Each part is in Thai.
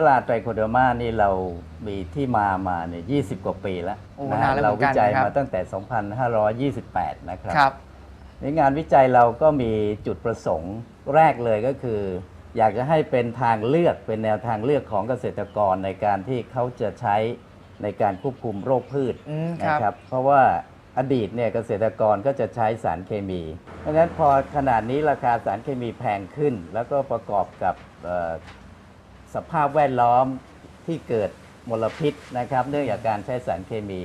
ตลาดไตรโคเดอร์มานี่เรามีที่มามาเนี่ย20กว่าปีแล้วโอ้นะนาฮะนแล้วเราเหมือนวิกันจัยนะครับ มาตั้งแต่ 2528 นะครับ ครับ ในงานวิจัยเราก็มีจุดประสงค์แรกเลยก็คือ อยากจะให้เป็นทางเลือกเป็นแนวทางเลือกของเกษตรกรในการที่เขาจะใช้ในการควบคุมโรคพืชอืมครับ นะครับ เพราะว่าอดีตเนี่ยเกษตรกรก็จะใช้สารเคมี เพราะฉะนั้นพอขนาดนี้ราคาสารเคมีแพงขึ้น แล้วก็ประกอบกับเอ่อ สภาพแวดล้อมที่เกิดมลพิษนะครับ เนื่องจากการใช้สารเคมี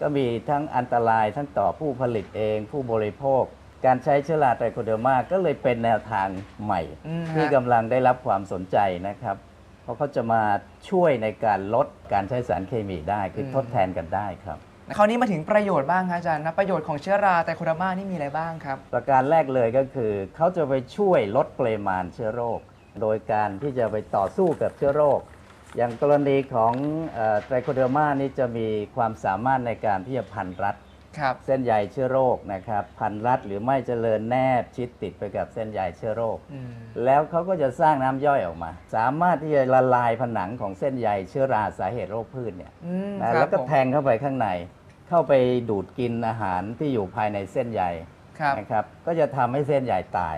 ก็มีทั้งอันตรายทั้งต่อผู้ผลิตเอง ผู้บริโภค การใช้เชื้อราไตรโคเดอร์มาก็เลยเป็นแนวทางใหม่อืมฮะที่กำลังได้รับความสนใจนะครับ เพราะเขาจะมาช่วยในการลดการใช้สารเคมีได้คือทดแทนกันได้ครับคราวนี้มาถึงประโยชน์บ้างครับอาจารย์นะประโยชน์ของเชื้อราไตรโคเดอร์มานี่มีอะไรบ้างครับ ประการแรกเลยก็คือ เขาจะไปช่วยลดปริมาณเชื้อโรค โดยการที่จะไปต่อสู้กับเชื้อโรค อย่างกรณีของไตรโคเดอร์มานี่จะมีความสามารถในการที่จะพันรัดครับเส้นใยเชื้อโรคนะครับพันรัดหรือไม่เจริญแนบชิดติดไปกับเส้นใยเชื้อโรคอืมแล้วเขาก็จะสร้างน้ำย่อยออกมา สามารถที่จะละลายผนังของเส้นใยเชื้อราสาเหตุโรคพืชเนี่ยอืมนะครับแล้วก็แทงเข้าไปข้างใน เข้าไปดูดกินอาหารที่อยู่ภายในเส้นใยครับนะครับ ก็จะทำให้เส้นใยตาย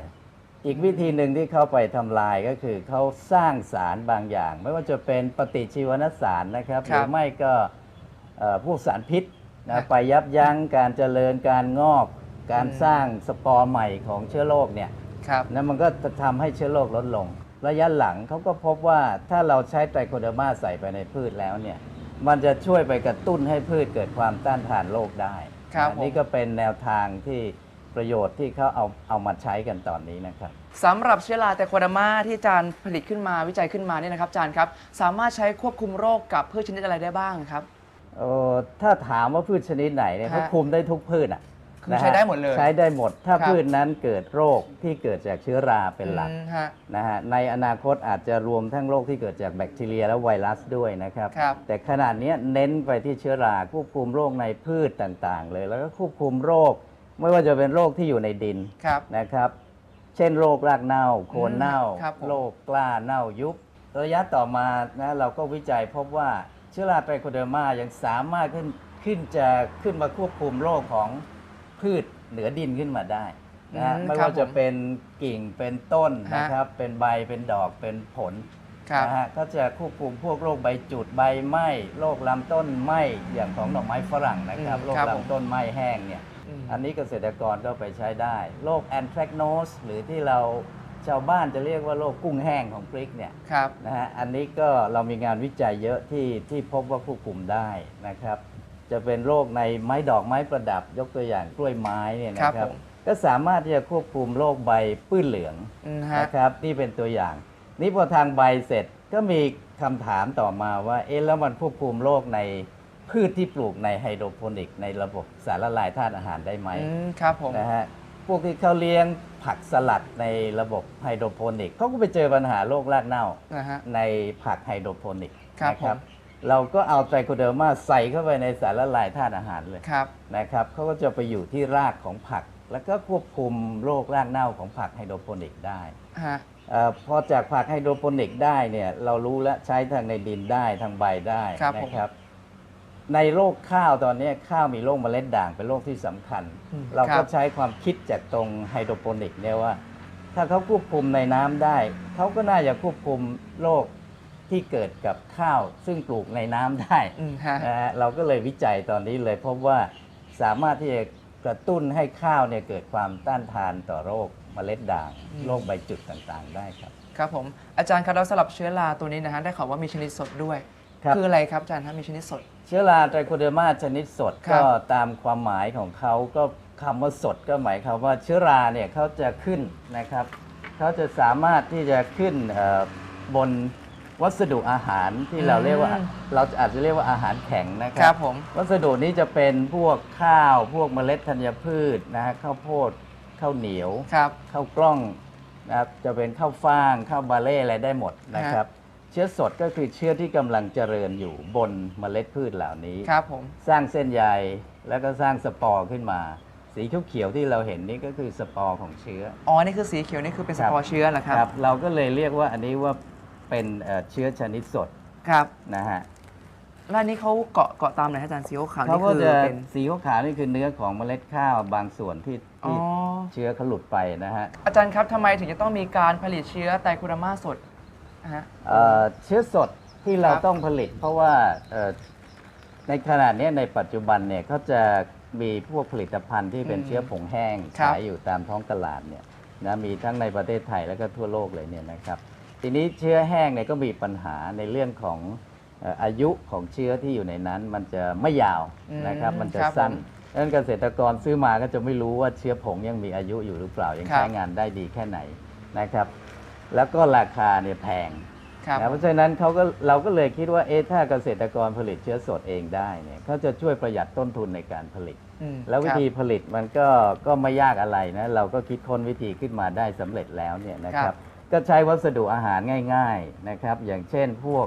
อีกวิธีหนึ่งที่เข้าไปทำลายก็คือเขาสร้างสารบางอย่าง ไม่ว่าจะเป็นปฏิชีวนสารนะครับหครัรืบอไม่ก็เอ่อพวกสารพิษครันะบไปยับยั้งการเจริญการงอก การอืมสร้างสปอร์ใหม่ของเชื้อโรคเนี่ยครับนะมันก็จะทำให้เชื้อโรคลดลง ระยะหลังเขาก็พบว่าถ้าเราใช้ไตรโคเดอร์มาใส่ไปในพืชแล้วเนี่ยมันจะช่วยไปกระตุ้นให้พืชเกิดความต้านทานโรคได้ครับนะผมนี่ก็เป็นแนวทางที่ ประโยชน์ที่เขาเอาเอามาใช้กันตอนนี้นะครับสำหรับเชื้อราไตรโคเดอร์มาที่อาจารย์ผลิตขึ้นมาวิจัยขึ้นมาเนี่ยนะครับอาจารย์ครับสามารถใช้ควบคุมโรคกับพืชชนิดอะไรได้บ้างครับเอ่อถ้าถามว่าพืชชนิดไหนเนี่ยฮะเขาคุมได้ทุกพืชอะคือนะฮะใช้ได้หมดเลย ใช้ได้หมด ถ้าครับพืชนั้นเกิดโรคที่เกิดจากเชื้อราเป็นหลักอืมฮะนะฮะในอนาคตอาจจะรวมทั้งโรคที่เกิดจากแบคทีเรียและไวรัสด้วยนะครับครับแต่ขนาดนี้ยเน้นไปที่เชื้อราควบคุมโรคในพืชต่างๆ เลย แล้วก็ควบคุมโรค ไม่ว่าจะเป็นโรคที่อยู่ในดินครับ นะครับ เช่นโรครากเน่า โคนเน่า ครับผม โรคกล้าเน่ายุบ ระยะต่อมานะเราก็วิจัยพบว่าเชื้อราไตรโคเดอร์มายังสามารถขึ้นขึ้นจะขึ้นมาควบคุมโรคของพืชเหนือดินขึ้นมาได้นะฮะอืมไม่ครับว่าจะผมเป็นกิ่งเป็นต้นฮะ นะครับ เป็นใบเป็นดอกเป็นผล ครับนะฮะก็จะควบคุมพวกโรคใบจุดใบไหม้โรคลำต้นไหม้อย่างของดอกไม้ฝรั่งนะครับอืมโรคครับผม ลำต้นไหม้แห้งเนี่ยอืมอันนี้เกษตรกรก็ไปใช้ได้ โรคแอนทร c โนสหรือที่เราชาวบ้านจะเรียกว่าโรคกุ้งแห้งของพริกเนี่ยครับ นะฮะ อันนี้ก็เรามีงานวิจัยเยอะที่ที่พบว่าควบคุมได้นะครับ จะเป็นโรคในไม้ดอกไม้ประดับ ยกตัวอย่างกล้วยไม้เนี่ยนะคครัรับบผม ก็สามารถที่จะควบคุมโรคใบปื้นเหลืองอืมฮะ นะครับนี่เป็นตัวอย่าง นี่พอทางใบเสร็จก็มีคำถามต่อมาว่า เอ๊ะแล้วมันควบคุมโรคในพืชที่ปลูกในไฮโดรโปนิก ในระบบสารละลายธาตุอาหารได้ไหมอืมครับผม นะฮะพวกที่เขาเลี้ยงผักสลัดในระบบไฮโดรโปนิกเขาก็ไปเจอปัญหาโรครากเน่า นะฮะ ในผักไฮโดรโปนิกครับนะผม เราก็เอาไตรโคเดอร์มาใส่เข้าไปในสารละลายธาตุอาหารเลยครับ นะครับเขาก็จะไปอยู่ที่รากของผัก แล้วก็ควบคุมโรครากเน่าของผักไฮโดรโปนิกได้ ฮะเออพอจากผักไฮโดรโปนิกได้เนี่ยเรารู้แล้วใช้ทางในดินได้ทางใบได้ครับผมนะครับ ในโรคข้าวตอนนี้ข้าวมีโรคเมล็ดด่างเป็นโรคที่สำคัญ อืม เราคก็บ ใช้ความคิดจากตรงไฮโดรโปนิกเนี่ยว่า ถ้าเขาควบคุมในน้ำได้ เขาก็น่าจะควบคุมโรคที่เกิดกับข้าว ซึ่งปลูกในน้ำได้ อืมฮะ นะฮะเราก็เลยวิจัยตอนนี้เลยพบว่าสามารถที่จะกระตุ้นให้ข้าวเนี่ยเกิดความต้านทานต่อโรค เมล็ดด่างอืม โรคใบจุดต่างๆ ได้ครับ ครับผมอาจารย์ครับแล้วสำหรับเชื้อราตัวนี้นะฮะได้ข่าวว่ามีชนิดสดด้วยครับคืออะไรครับอาจารย์ถ้ามีชนิดสด เชื้อราไตรโคเดอร์มาชนิดสดครัก็บตามความหมายของเขาก็คำว่าสดก็หมายความว่าเชื้อราเนี่ยเขาจะขึ้นนะครับเขาจะสามารถที่จะขึ้นเอ่อบนวัสดุอาหารที่เราเรียกว่าอืม เราอาจจะเรียกว่าอาหารแข็งนะคครัรับ ผม วัสดุนี้จะเป็นพวกข้าวพวกเมล็ดธัญพืชนะฮะข้าวโพด ข้าวเหนียวครับ ข้าวกล้องนะครับจะเป็นข้าวฟ่างข้าวบาเล่อะไรได้หมดนะครับ เชื้อสดก็คือเชื้อที่กำลังเจริญอยู่บนเมล็ดพืชเหล่านี้ครับผมสร้างเส้นใยแล้วก็สร้างสปอร์ขึ้นมา สีเขียวๆที่เราเห็นนี่ก็คือสปอร์ของเชื้ออ๋อนี่คือสีเขียวนี่คือเป็นสครับปอร์เชื้อเหรอครับ เราก็เลยเรียกว่าอันนี้ว่าเป็นเอ่อเชื้อชนิดสดครับนะฮะแล้วอันนี้เขาเกาะเกาะตามไหนฮะอาจารย์สีขาวๆเขานี่ก็คือจะเป็นสีขาวๆนี่คือเนื้อของเมล็ดข้าวบางส่วนที่อ๋อที่ เชื้อเขาหลุดไปนะฮะอาจารย์ครับทำไมถึงจะต้องมีการผลิตเชื้อไตรโคเดอร์มาสดนะฮะ เอ่อเชื้อสดที่เราครับต้องผลิต เพราะว่าเอ่อในขณะเนี้ยในปัจจุบันเนี่ยเขาจะมีพวกผลิตภัณฑ์ที่เป็นอืมเชื้อผงแห้งครับ ขายอยู่ตามท้องตลาดเนี่ยนะมีทั้งในประเทศไทยแล้วก็ทั่วโลกเลยเนี่ยนะครับ ทีนี้เชื้อแห้งเนี่ยก็มีปัญหาในเรื่องของเอ่ออายุของเชื้อที่อยู่ในนั้น มันจะไม่ยาวอืมนะครับมันจะครับสั้น ผม ดังนั้นเกษตรกรซื้อมาก็จะไม่รู้ว่าเชื้อผงยังมีอายุอยู่หรือเปล่ายังครับ ใช้งานได้ดีแค่ไหนนะครับ แล้วก็ราคาเนี่ยแพงครับ นะเพราะฉะนั้นเขาก็เราก็เลยคิดว่าเอ๊ะถ้าเกษตรกรผลิตเชื้อสดเองได้เนี่ยเขาจะช่วยประหยัดต้นทุนในการผลิต อืมแล้ววิธีครับผลิตมันก็ก็ไม่ยากอะไรนะ เราก็คิดค้นวิธีขึ้นมาได้สำเร็จแล้วเนี่ยนะคครัรับบก็ใช้วัสดุอาหารง่าย ๆนะครับ อย่างเช่นพวก